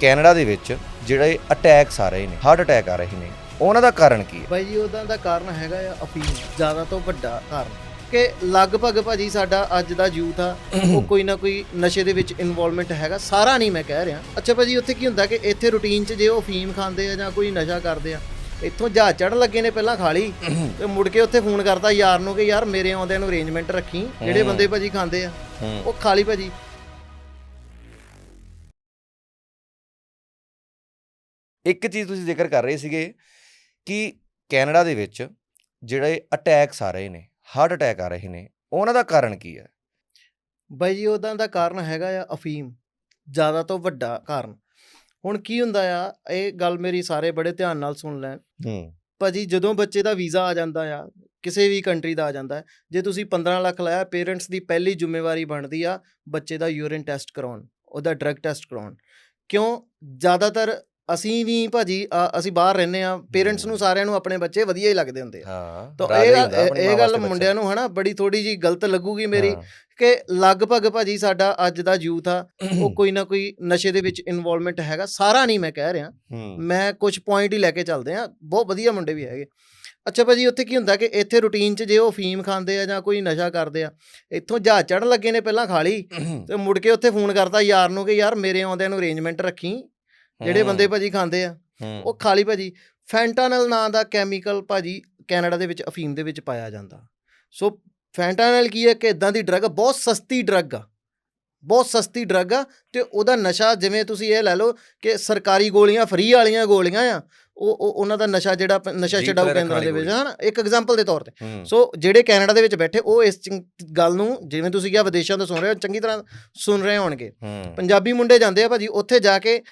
Canada ਦੇ ਵਿੱਚ ਜਿਹੜੇ ਅਟੈਕਸ ਆ ਰਹੇ ਨੇ ਹਾਰਟ ਅਟੈਕ ਆ ਰਹੇ ਨੇ ਉਹਨਾਂ ਦਾ ਕਾਰਨ ਕੀ ਹੈ? ਬਾਈ ਜੀ ਉਹਦਾ ਦਾ ਕਾਰਨ ਹੈਗਾ ਆ ਅਫੀਮ ਜ਼ਿਆਦਾ ਤੋਂ ਵੱਡਾ ਕਾਰਨ। ਕਿ ਲਗਭਗ ਭਾਜੀ ਸਾਡਾ ਅੱਜ ਦਾ ਯੂਥ ਆ ਉਹ ਕੋਈ ਨਾ ਕੋਈ ਨਸ਼ੇ ਦੇ ਵਿੱਚ ਇਨਵੋਲਵਮੈਂਟ ਹੈਗਾ ਸਾਰਾ ਨਹੀਂ ਮੈਂ ਕਹਿ ਰਿਹਾ। ਅੱਛਾ ਭਾਜੀ ਉੱਥੇ ਕੀ ਹੁੰਦਾ ਕਿ ਇੱਥੇ ਰੂਟੀਨ 'ਚ ਜੇ ਉਹ ਅਫੀਮ ਖਾਂਦੇ ਆ ਜਾਂ ਕੋਈ ਨਸ਼ਾ ਕਰਦੇ ਆ ਇੱਥੋਂ ਜਹਾਜ਼ ਚੜਨ ਲੱਗੇ ਨੇ ਪਹਿਲਾਂ ਖਾ ਲਈ ਤੇ ਮੁੜ ਕੇ ਉੱਥੇ ਫੋਨ ਕਰਤਾ ਯਾਰ ਨੂੰ ਕਿ ਯਾਰ ਮੇਰੇ ਆਉਂਦਿਆਂ ਨੂੰ ਅਰੇਂਜਮੈਂਟ ਰੱਖੀ ਜਿਹੜੇ ਬੰਦੇ ਭਾਜੀ ਖਾਂਦੇ ਆ ਉਹ ਖਾ ਲਈ ਭਾਜੀ। ਇੱਕ ਚੀਜ਼ ਤੁਸੀਂ ਜ਼ਿਕਰ ਕਰ ਰਹੇ ਸੀਗੇ ਕਿ ਕੈਨੇਡਾ ਦੇ ਵਿੱਚ ਜਿਹੜੇ ਅਟੈਕਸ ਆ ਰਹੇ ਨੇ ਹਾਰਟ ਅਟੈਕ ਆ ਰਹੇ ਨੇ ਉਹਨਾਂ ਦਾ ਕਾਰਨ ਕੀ ਹੈ? ਬਾਈ ਜੀ ਉਹਦਾ ਦਾ ਕਾਰਨ ਹੈਗਾ ਆ ਅਫੀਮ ਜ਼ਿਆਦਾ ਤੋਂ ਵੱਡਾ ਕਾਰਨ। ਹੁਣ ਕੀ ਹੁੰਦਾ ਆ ਇਹ ਗੱਲ ਮੇਰੀ ਸਾਰੇ ਬੜੇ ਧਿਆਨ ਨਾਲ ਸੁਣ ਲੈਣ ਹੂੰ। ਭਾਜੀ ਜਦੋਂ ਬੱਚੇ ਦਾ ਵੀਜ਼ਾ ਆ ਜਾਂਦਾ ਆ ਕਿਸੇ ਵੀ ਕੰਟਰੀ ਦਾ ਆ ਜਾਂਦਾ ਜੇ ਤੁਸੀਂ 15 ਲੱਖ ਲਾਇਆ ਪੇਰੈਂਟਸ ਦੀ ਪਹਿਲੀ ਜ਼ਿੰਮੇਵਾਰੀ ਬਣਦੀ ਆ ਬੱਚੇ ਦਾ ਯੂਰਿਨ ਟੈਸਟ ਕਰਾਉਣ ਉਹਦਾ ਡਰਗ ਟੈਸਟ ਕਰਾਉਣ। ਕਿਉਂ? ਜ਼ਿਆਦਾਤਰ ਅਸੀਂ ਵੀ ਭਾਜੀ ਅ, ਅਸੀਂ ਬਾਹਰ ਰਹਿੰਦੇ ਆ ਪੇਰੈਂਟਸ ਨੂੰ ਸਾਰਿਆਂ ਨੂੰ ਆਪਣੇ ਬੱਚੇ ਵਧੀਆ ਹੀ ਲੱਗਦੇ ਹੁੰਦੇ ਆ। ਹਾਂ ਤਾਂ ਰਾਜ਼ੀ ਇਹ ਗੱਲ- ਆਪਣੀ ਇਹ ਮਾਂ ਗੱਲ ਵਾਸਤੇ। ਮੁੰਡਿਆਂ ਨੂੰ। ਹਨਾ ਬੜੀ ਥੋੜੀ ਜੀ ਗਲਤ ਲੱਗੂਗੀ ਮੇਰੀ ਹਾਂ। ਕਿ ਲਗਭਗ ਭਾਜੀ ਸਾਡਾ ਅੱਜ ਦਾ ਯੂਥ ਆ ਉਹ ਕੋਈ ਨਾ ਕੋਈ ਨਸ਼ੇ ਦੇ ਵਿੱਚ ਇਨਵੋਲਵਮੈਂਟ ਹੈਗਾ ਸਾਰਾ ਨਹੀਂ ਮੈਂ ਕਹਿ ਰਿਹਾ। ਹੂੰ। ਮੈਂ ਕੁਝ ਪੁਆਇੰਟ ਹੀ ਲੈ ਕੇ ਚੱਲਦੇ ਆ ਬਹੁਤ ਵਧੀਆ ਮੁੰਡੇ ਵੀ ਹੈਗੇ। ਅੱਛਾ ਭਾਜੀ ਉੱਥੇ ਕੀ ਹੁੰਦਾ ਕਿ ਇੱਥੇ ਰੂਟੀਨ 'ਚ ਜੇ ਉਹ ਫੀਮ ਖਾਂਦੇ ਆ ਜਾਂ ਕੋਈ ਨਸ਼ਾ ਕਰਦੇ ਆ ਇੱਥੋਂ ਜਹਾਜ਼ ਚੜਨ ਲੱਗੇ ਨੇ ਪਹਿਲਾਂ ਖਾ ਲਈ ਤੇ ਮੁੜ ਕੇ ਉੱਥੇ ਫੋਨ ਕਰਤਾ ਯਾਰ ਨੂੰ ਕਿ ਯਾਰ ਮੇਰੇ ਆਉਂਦਿਆਂ ਨੂੰ ਅਰੇਂਜਮੈਂਟ ਰੱਖੀ ਜਿਹੜੇ ਬੰਦੇ ਭਾਜੀ ਖਾਂਦੇ ਆ। ਉਹ ਖਾ ਲਈ ਭਾਜੀ। ਫੈਂਟਾਨਲ ਨਾਂ ਦਾ ਕੈਮੀਕਲ ਭਾਜੀ ਕੈਨੇਡਾ ਦੇ ਵਿੱਚ ਅਫੀਮ ਦੇ ਵਿੱਚ ਪਾਇਆ ਜਾਂਦਾ। ਸੋ ਫੈਂਟਾਨਲ ਕੀ ਹੈ ਕਿ ਇਦਾਂ ਦੀ ਡਰੱਗ ਬਹੁਤ ਸਸਤੀ ਡਰੱਗ ਆ। ਬਹੁਤ ਸਸਤੀ ਡਰੱਗ ਆ ਤੇ ਉਹਦਾ ਨਸ਼ਾ ਜਿਵੇਂ ਤੁਸੀਂ ਇਹ ਲੈ ਲਓ ਕਿ ਸਰਕਾਰੀ ਗੋਲੀਆਂ ਫ੍ਰੀ ਵਾਲੀਆਂ ਗੋਲੀਆਂ ਆ ਉਹ ਉਹ- ਉਹਨਾਂ ਦਾ ਨਸ਼ਾ ਜਿਹੜਾ ਨਸ਼ਾ ਛਡਾਊ ਕੇਂਦਰਾਂ ਦੇ ਵਿੱਚ ਹਨ ਇੱਕ ਐਗਜ਼ਾਮਪਲ ਦੇ ਤੌਰ ਤੇ। ਸੋ ਜਿਹੜੇ ਕੈਨੇਡਾ ਦੇ ਵਿੱਚ ਬੈਠੇ ਉਹ ਇਸ ਗੱਲ ਨੂੰ ਜਿਵੇਂ ਤੁਸੀਂ ਕਿਹਾ ਵਿਦੇਸ਼ਾਂ ਤੋਂ ਸੁਣ ਰਹੇ ਹੋ ਚੰਗੀ ਤਰ੍ਹਾਂ ਸੁਣ ਰਹੇ ਹੋਣਗੇ। ਪੰਜਾਬੀ ਮੁੰਡੇ ਜਾਂਦੇ ਆ ਭਾਜੀ ਉੱਥੇ ਜਾ ਕੇ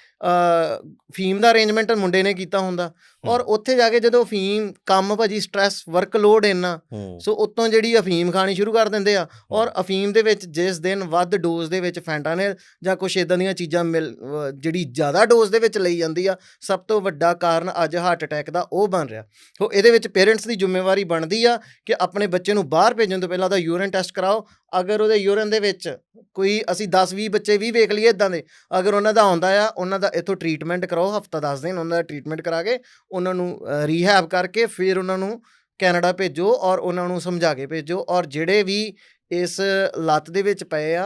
ਫੀਮ ਦਾ ਅਰੇਂਜਮੈਂਟ ਮੁੰਡੇ ਨੇ ਕੀਤਾ ਹੁੰਦਾ। ਔਰ ਉੱਥੇ ਜਾ ਕੇ ਜਦੋਂ ਫੀਮ ਕੰਮ ਭਾਜੀ ਸਟ੍ਰੈਸ ਵਰਕਲੋਡ ਇੰਨਾ। ਸੋ ਉਤੋਂ ਜਿਹੜੀ ਅਫੀਮ ਖਾਣੀ ਸ਼ੁਰੂ ਕਰ ਦਿੰਦੇ ਆ। ਔਰ ਅਫੀਮ ਦੇ ਵਿੱਚ ਜਿਸ ਦਿਨ ਵੱਧ ਡੋਜ਼ ਦੇ ਵਿੱਚ ਫੈਂਟਾਨਲ ਜਾਂ ਕੁਛ ਇਦਾਂ ਦੀਆਂ ਚੀਜ਼ਾਂ ਮਿਲ ਜਿਹੜੀ ਜ਼ਿਆਦਾ ਡੋਜ਼ ਦੇ ਵਿੱਚ ਲਈ ਜਾਂਦੀ ਆ ਸਭ ਤੋਂ ਵੱਡਾ ਕਾਰਨ ਅੱਜ ਹਾਰਟ ਅਟੈਕ ਦਾ ਉਹ ਬਣ ਰਿਹਾ। ਸੋ ਇਹਦੇ ਵਿੱਚ ਪੇਰੈਂਟਸ ਦੀ ਜ਼ਿੰਮੇਵਾਰੀ ਬਣਦੀ ਆ ਕਿ ਆਪਣੇ ਬੱਚੇ ਨੂੰ ਬਾਹਰ ਭੇਜਣ ਤੋਂ ਪਹਿਲਾਂ ਉਹਦਾ ਯੂਰਿਨ ਟੈਸਟ ਕਰਾਓ। ਅਗਰ ਉਹਦੇ ਯੂਰਿਨ ਦੇ ਵਿੱਚ ਕੋਈ ਅਸੀਂ 10 20 ਬੱਚੇ ਵੀ ਵੇਖ ਲਈਏ ਇਦਾਂ ਦੇ, ਅਗਰ ਉਹਨਾਂ ਦਾ ਆਉਂਦਾ ਆ, ਉਹਨਾਂ ਦਾ ਇੱਥੋਂ ਟ੍ਰੀਟਮੈਂਟ ਕਰਾਓ, ਹਫਤਾ 10 ਦਿਨ ਉਹਨਾਂ ਦਾ ਟ੍ਰੀਟਮੈਂਟ ਕਰਾ ਕੇ, ਉਹਨਾਂ ਨੂੰ ਰੀਹੈਬ ਕਰਕੇ ਫਿਰ ਉਹਨਾਂ ਨੂੰ ਕੈਨੇਡਾ ਭੇਜੋ ਔਰ ਉਹਨਾਂ ਨੂੰ ਸਮਝਾ ਕੇ ਭੇਜੋ। ਔਰ ਜਿਹੜੇ ਵੀ ਇਸ ਲੱਤ ਦੇ ਵਿੱਚ ਪਏ ਆ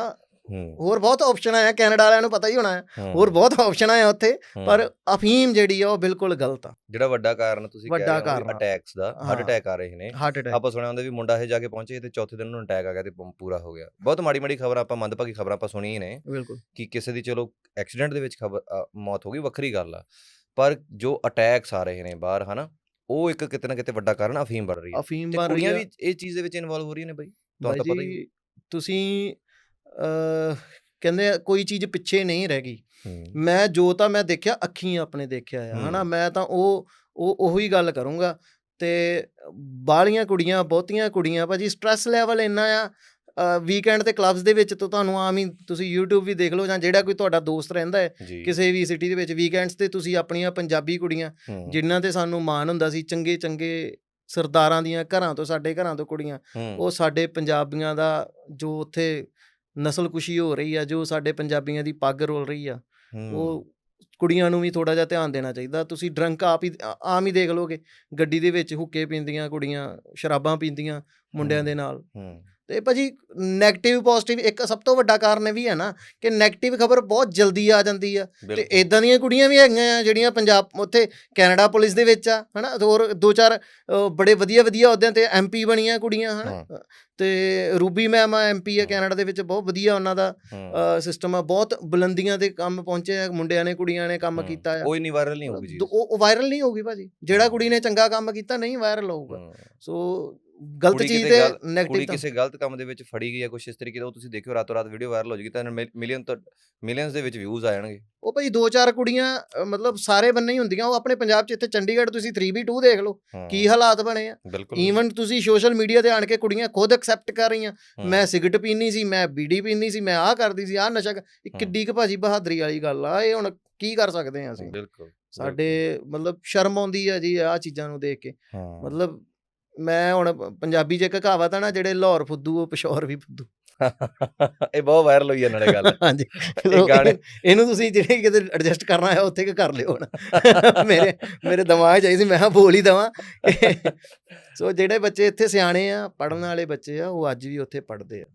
ਹੋਰ ਬਹੁਤ ਆਪਸ਼ਨ ਆ ਕੈਨੇਡਾ ਵਾਲਿਆਂ ਨੂੰ ਪਤਾ ਹੀ ਹੋਣਾ ਹੈ। ਹੋਰ ਬਹੁਤ ਆਪਸ਼ਨ ਆ ਉੱਥੇ। ਪਰ ਅਫੀਮ ਜਿਹੜੀ ਆ ਉਹ ਬਿਲਕੁਲ ਗਲਤ ਆ। ਜਿਹੜਾ ਵੱਡਾ ਕਾਰਨ ਤੁਸੀਂ ਕਹਿ ਰਹੇ ਹੋ। ਅਟੈਕਸ ਦਾ ਹਾਰਟ। ਅਟੈਕ ਆ ਰਹੇ ਨੇ। ਆਪਾਂ ਸੁਣਿਆ ਹੁੰਦਾ ਵੀ ਮੁੰਡਾ ਇਹ ਜਾ ਕੇ ਪਹੁੰਚੇ ਤੇ ਚੌਥੇ ਦਿਨ ਉਹਨੂੰ ਅਟੈਕ ਆ ਗਿਆ ਤੇ ਪੂਰਾ ਹੋ ਗਿਆ। ਬਹੁਤ ਮਾੜੀ ਮਾੜੀ ਖਬਰ ਆਪਾਂ ਮੰਦਭਾਗੀ ਖਬਰਾਂ ਆਪਾਂ ਸੁਣੀ ਨੇ ਕਿ ਕਿਸੇ ਦੀ ਚਲੋ ਐਕਸੀਡੈਂਟ ਦੇ ਵਿੱਚ ਖਬਰ ਮੌਤ ਹੋ ਗਈ ਵੱਖਰੀ ਗੱਲ ਆ। ਪਰ ਜੋ ਅਟੈਕਸ ਆ ਰਹੇ ਨੇ ਬਾਹਰ ਹਨਾ ਉਹ ਇੱਕ ਕਿਤੇ ਨਾ ਕਿਤੇ ਵੱਡਾ ਕਾਰਨ ਅਫੀਮ ਬਣ ਰਹੀ ਹੈ ਅਫੀਮ ਬਣ ਰਹੀ ਵੀ ਇਹ ਚੀਜ਼ ਦੇ ਵਿੱਚ ਇਨਵੋਲਵ ਹੋ ਰਹੀਆਂ ਨੇ ਬਾਈ? ਤੁਹਾਨੂੰ ਤਾਂ ਪਤਾ ਹੀ ਤੁਸੀਂ ਕਹਿੰਦੇ ਕੋਈ ਚੀਜ਼ ਪਿੱਛੇ ਨਹੀਂ ਰਹਿ ਗਈ। ਮੈਂ ਜੋ ਤਾਂ ਮੈਂ ਦੇਖਿਆ ਅੱਖੀਂ ਆਪਣੇ ਦੇਖਿਆ ਆ ਹਨਾ। ਮੈਂ ਤਾਂ ਉਹ ਉਹ ਉਹੀ ਗੱਲ ਕਰੂੰਗਾ। ਤੇ ਬਾਹਲੀਆਂ ਕੁੜੀਆਂ ਬਹੁਤੀਆਂ ਕੁੜੀਆਂ ਭਾਜੀ ਸਟ੍ਰੈਸ ਲੈਵਲ ਇੰਨਾ ਆ ਵੀਕਐਂਡ ਤੇ ਕਲੱਬਸ ਦੇ ਵਿੱਚ ਤਾਂ ਤੁਹਾਨੂੰ ਆਮ ਹੀ ਤੁਸੀਂ YouTube ਵੀ ਦੇਖ ਲਓ ਜਾਂ ਜਿਹੜਾ ਕੋਈ ਤੁਹਾਡਾ ਦੋਸਤ ਰਹਿੰਦਾ ਹੈ ਕਿਸੇ ਵੀ ਸਿਟੀ ਦੇ ਵਿੱਚ ਵੀਕਐਂਡਸ ਤੇ ਤੁਸੀਂ ਆਪਣੀਆਂ ਪੰਜਾਬੀ ਕੁੜੀਆਂ ਜਿਨ੍ਹਾਂ ਤੇ ਸਾਨੂੰ ਮਾਣ ਹੁੰਦਾ ਸੀ ਚੰਗੇ ਚੰਗੇ ਸਰਦਾਰਾਂ ਦੀਆਂ ਘਰਾਂ ਤੋਂ ਸਾਡੇ ਘਰਾਂ ਤੋਂ ਕੁੜੀਆਂ ਉਹ ਸਾਡੇ ਪੰਜਾਬੀਆਂ ਦਾ ਜੋ ਉੱਥੇ ਨਸਲਕੁਸ਼ੀ ਹੋ ਰਹੀ ਆ ਜੋ ਸਾਡੇ ਪੰਜਾਬੀਆਂ ਦੀ ਪੱਗ ਰੋਲ ਰਹੀ ਆ ਉਹ ਕੁੜੀਆਂ ਨੂੰ ਵੀ ਥੋੜਾ ਜਿਹਾ ਧਿਆਨ ਦੇਣਾ ਚਾਹੀਦਾ। ਤੁਸੀਂ ਡਰੰਕ ਆਪ ਹੀ ਆਮ ਹੀ ਦੇਖ ਲੋਗੇ ਗੱਡੀ ਦੇ ਵਿੱਚ ਹੁੱਕੇ ਪੀਂਦੀਆਂ ਕੁੜੀਆਂ ਸ਼ਰਾਬਾਂ ਪੀਂਦੀਆਂ ਮੁੰਡਿਆਂ। ਦੇ ਨਾਲ। ਹੂੰ। ਤੇ ਭਾਜੀ 네ਗੇਟਿਵ ਪੋਜ਼ਿਟਿਵ ਇੱਕ ਸਭ ਤੋਂ ਵੱਡਾ ਕਾਰਨ ਇਹ ਵੀ ਹੈ ਨਾ ਕਿ 네ਗੇਟਿਵ ਖਬਰ ਬਹੁਤ ਜਲਦੀ ਆ ਜਾਂਦੀ ਆ। ਤੇ ਇਦਾਂ ਦੀਆਂ ਕੁੜੀਆਂ ਵੀ ਹੈਗੀਆਂ ਆ ਜਿਹੜੀਆਂ ਪੰਜਾਬ ਉੱਥੇ ਕੈਨੇਡਾ ਪੁਲਿਸ ਦੇ ਵਿੱਚ ਆ ਹਨਾ? ਹੋਰ ਦੋ ਚਾਰ ਬੜੇ ਵਧੀਆ ਵਧੀਆ ਅਹੁਦਿਆਂ ਤੇ ਐਮਪੀ ਬਣੀਆਂ ਕੁੜੀਆਂ ਹਨਾ? ਤੇ ਰੂਬੀ ਮੈਮ ਐਮਪੀ ਆ। ਕੈਨੇਡਾ ਦੇ ਵਿੱਚ ਬਹੁਤ ਵਧੀਆ ਉਹਨਾਂ ਦਾ ਸਿਸਟਮ ਆ। ਬਹੁਤ ਬੁਲੰਦੀਆਂ ਤੇ ਕੰਮ ਪਹੁੰਚੇ ਆ ਮੁੰਡਿਆਂ ਨੇ ਕੁੜੀਆਂ ਨੇ ਕੰਮ ਕੀਤਾ ਆ। ਉਹ ਇੰਨੀ ਵਾਇਰਲ ਨਹੀਂ ਹੋਊਗੀ ਜੀ। ਉਹ ਵਾਇਰਲ ਨਹੀਂ ਹੋਊਗੀ ਭਾਜੀ। ਜਿਹੜਾ। ਕੁੜੀ ਨੇ ਚੰਗਾ ਕੰਮ ਕੀਤਾ ਨਹੀਂ ਵਾਇਰਲ ਹੋਊਗਾ। ਸੋ ਗਲਤ ਚੀਜ਼ ਤੇ ਗਲ- ਕੁੜੀ 네ਗੇਟਿਵ ਕਿਸੇ ਗਲਤ ਕੰਮ ਦੇ ਵਿੱਚ ਫੜੀ ਗਈ ਹੈ ਕੁਛ ਇਸ ਤਰੀਕੇ ਦਾ ਉਹ ਤੁਸੀਂ ਦੇਖਿਓ ਰਾਤੋਂ ਰਾਤ ਵੀਡੀਓ ਵਾਇਰਲ ਹੋ ਜਾਏਗੀ ਤਾਂ ਮਿਲੀਅਨ ਤੋਂ ਮਿਲੀਅਨਸ ਦੇ ਵਿੱਚ ਵਿਊਜ਼ ਆ ਜਾਣਗੇ। ਉਹ ਭਾਜੀ ਦੋ ਚਾਰ ਕੁੜੀਆਂ ਮਤਲਬ ਸਾਰੇ ਬੰਨੇ ਹੀ ਹੁੰਦੀਆਂ ਉਹ ਆਪਣੇ ਪੰਜਾਬ 'ਚ ਇੱਥੇ ਚੰਡੀਗੜ੍ਹ ਤੁਸੀਂ 3v2 ਦੇਖ ਲਓ ਕੀ ਹਾਲਾਤ ਬਣੇ ਆ। ਈਵਨ ਤੁਸੀਂ ਸੋਸ਼ਲ ਮੀਡੀਆ ਤੇ ਆਣ ਕੇ ਕੁੜੀਆਂ ਖੁਦ ਐਕਸੈਪਟ ਕਰ ਰਹੀਆਂ। ਮੈਂ ਸਿਗਰਟ ਪੀਣੀ ਸੀ ਮੈਂ ਬੀੜੀ ਪੀਣੀ ਸੀ ਮੈਂ ਆਹ ਕਰਦੀ ਸੀ ਆਹ ਨਸ਼ਾ। ਕਿੱਡੀ ਕੁ ਭਾਜੀ ਬਹਾਦਰੀ ਵਾਲੀ ਗੱਲ ਆ ਇਹ ਹੁਣ ਕੀ ਕਰ ਸਕਦੇ ਆ ਅਸੀਂ? ਬਿਲਕੁਲ ਸਾਡੇ ਮਤਲਬ ਸ਼ਰਮ ਆਉਂਦੀ ਆ ਜੀ ਆਹ ਚੀਜ਼ਾਂ ਨੂੰ ਦੇਖ ਕੇ। ਮਤਲਬ ਮੈਂ ਹੁਣ ਪੰਜਾਬੀ 'ਚ ਇੱਕ ਕਹਾਵਤ ਆ ਨਾ ਜਿਹੜੇ ਲਾਹੌਰ ਫੁੱਦੂ ਉਹ ਪਿਸ਼ੌਰ ਵੀ ਫੁੱਦੂ। ਇਹ ਬਹੁਤ ਵਾਇਰਲ ਹੋਈ ਹੈ ਨਾਲੇ ਗੱਲ। ਹਾਂਜੀ। ਇਹ ਗਾਣੇ ਇਹਨੂੰ ਤੁਸੀਂ ਜਿਹੜੇ ਕਿਤੇ ਐਡਜਸਟ ਕਰਨਾ ਹੈ ਉੱਥੇ ਕਿ ਕਰ ਲਿਓ ਹੁਣ। ਮੇਰੇ ਮੇਰੇ ਦਿਮਾਗ 'ਚ ਆਈ ਸੀ ਮੈਂ ਕਿਹਾ ਬੋਲ ਹੀ ਦਵਾਂ। ਸੋ ਜਿਹੜੇ ਬੱਚੇ ਇੱਥੇ ਸਿਆਣੇ ਆ ਪੜਨ ਵਾਲੇ ਬੱਚੇ ਆ ਉਹ ਅੱਜ ਵੀ ਉੱਥੇ ਪੜਦੇ ਆ।